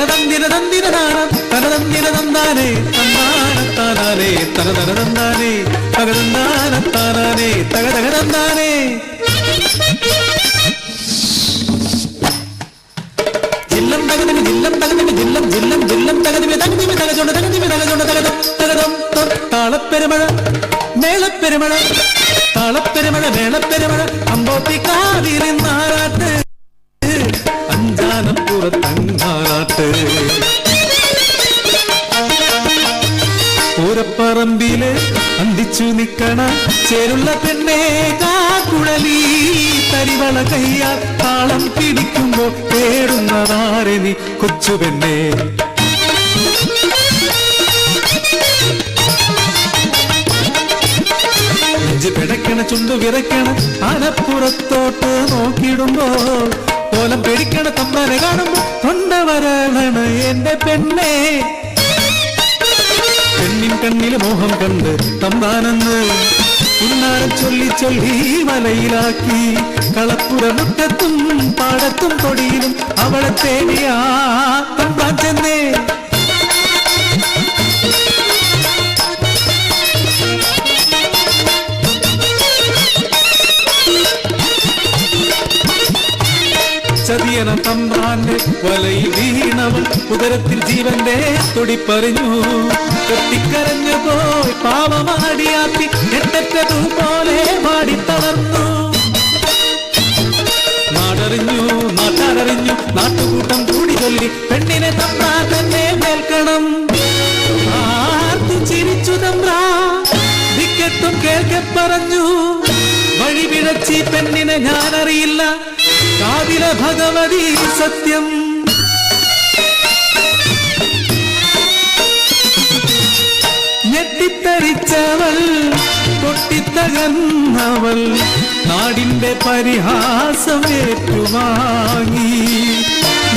തനതന്തിര തന്തിര താരം തനതന്തിര തന്താനേ തന്നാനത്താനാനേ തനതന തന്താനേ തകതന്താനത്താനാനേ തകതക തന്താനേ ജില്ലം തകതിന് ജില്ലം തകതിന് ജില്ലം ജില്ലം ജില്ലം തകതിമി തകതിമി തകചുണ്ട് തകതിമി തകചുണ്ട് തകതം തകതം താളപ്പെരുമഴ മേളപ്പെരുമഴ താളപ്പെരുമഴ മേളപ്പെരുമഴ. അമ്പോത്തി കാവിലെ നാരാട്ട് അഞ്ചാനപ്പുറത്തങ്ങ നിക്കണ ചേരുള്ള പെണ്ണേ കാക്കുഴലി തരിവള കയ്യാൽ താളം പിടിക്കുമ്പോൾ തേടുന്നതാരെ കൊച്ചു പെണ്ണേ. നെഞ്ച് പിടയ്ക്കണ ചുണ്ടു വിറയ്ക്കണ ആനപ്പുറത്തോട്ട് നോക്കിയിടുമ്പോ കോലം പിടിക്കണ തമ്മനെ കാണുമ്പോ തൊണ്ട വരണ എന്റെ പെണ്ണേ. കണ്ണിൽ മോഹം കണ്ട് തമ്പാനെന്ന് ഉന്നാരം ചൊല്ലി ചൊല്ലി മലയിലാക്കി കളപ്പുര മുറ്റത്തും പാടത്തും തൊടിയിലും അവളെ തേടിയാ. ചതിയന തമ്പാന്റെ വലയിൽ വീണവൻ ഉദരത്തിൽ ജീവന്റെ തുടിപ്പറിഞ്ഞു കെട്ടിക്കരഞ്ഞു പോയി പാവമാടിയാത്തി എട്ടറ്റതുപോലെ പോലെ പാടി തളർന്നു. നാടറിഞ്ഞു നാട്ടാരറിഞ്ഞു നാട്ടുകൂട്ടം കൂടി ചൊല്ലി പെണ്ണിനെ തമ്പ്രാ തന്നെ മേൽക്കണം. ആർത്തു ചിരിച്ചു തമ്പ്രാ ദിക്കെത്തും കേൾക്കെ പറഞ്ഞു. വഴി വിഴച്ചി പെണ്ണിനെ ഞാനറിയില്ല. കാവില ഭഗവതി സത്യം. ഞെട്ടിത്തരിച്ചവൾ പൊട്ടിത്തകന്നവൾ നാടിന്റെ പരിഹാസം ഏറ്റുവാങ്ങി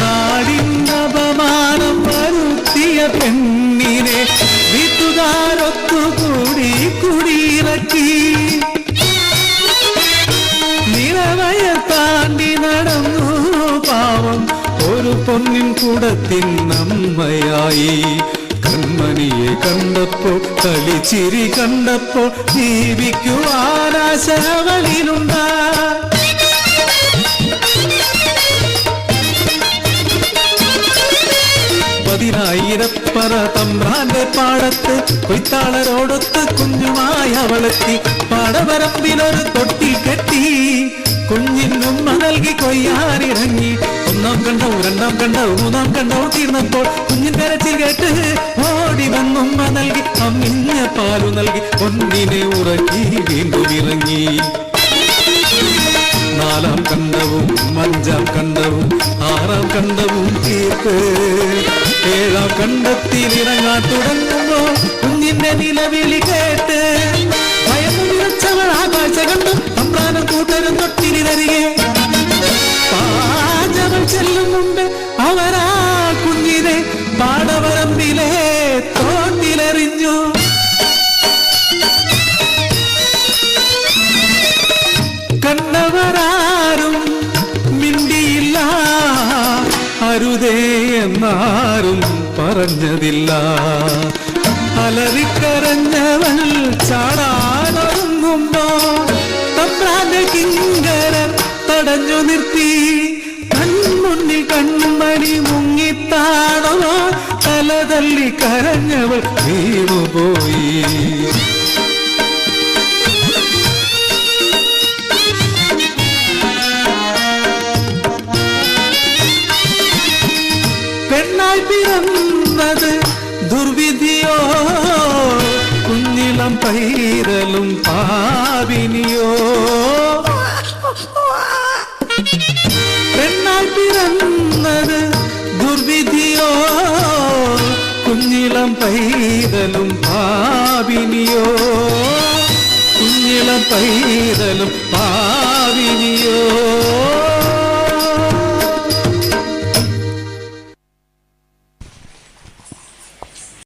നാടിന്റെ അപമാനം വരുത്തിയ പെണ്ണിനെ വീട്ടുകാരൊത്തുകൂടി ഒരു പൊന്നിൻ കൂടത്തിൻ നമ്മയായി കൺമണിയെ കണ്ടപ്പോ കളിച്ചിരി കണ്ടപ്പോ ജീവിക്കുവാനാശവളിലുണ്ടാ പതിനായിരപ്പറ തമ്പ്രാന്റെ പാടത്ത് കൊയ്ത്താളരോടൊത്ത് കുഞ്ഞുമായി അവളെത്തി പാടവരമ്പിലൊരു തൊട്ടി കെട്ടി കുഞ്ഞിനുമ്മ നൽകി കൊയ്യാനിറങ്ങി ഒന്നാം കണ്ടവും കണ്ടോ മൂന്നാം കണ്ടവും തീർന്നപ്പോൾ കുഞ്ഞിൻ കരച്ചിൽ കേട്ട് ഓടി വന്നുമ്മ നൽകി. അമ്മിഞ്ഞ പാലു നൽകി. ഒന്നിനെ ഉറക്കി വീണ്ടും ഇറങ്ങി. നാലാം കണ്ടവും അഞ്ചാം കണ്ടവും ആറാം കണ്ടവും തീർത്ത്. ഏഴാം കണ്ടത്തിൽ ഇറങ്ങാൻ തുടങ്ങുന്നു കുഞ്ഞിന്റെ നിലവിളി കേട്ട്. ഭയം നിറച്ചവൾ ആ കാഴ്ച കണ്ടു. തമ്പ്രാനം കൂട്ടരും തൊട്ടിരി തരികെ അരുതേ എന്നാരും പറഞ്ഞതില്ല. അലറിക്കരഞ്ഞവൾ ചാടാനൊരുങ്ങുമ്പോ തമ്പ്രാന്റെ കിങ്കരൻ തടഞ്ഞു നിർത്തി. കൺമുന്നിൽ കൺമണി മുങ്ങിത്താണോ? തല കരഞ്ഞവൾ വീണുപോയി. உள்ளம் பயிரலும் பாவினியோ பெண்ணாய் பிறந்தது துர்விதியோ. குஞ்சிலம் பயிரலும் பாவினியோ குஞ்சிலம் பயிரலும் பாவினியோ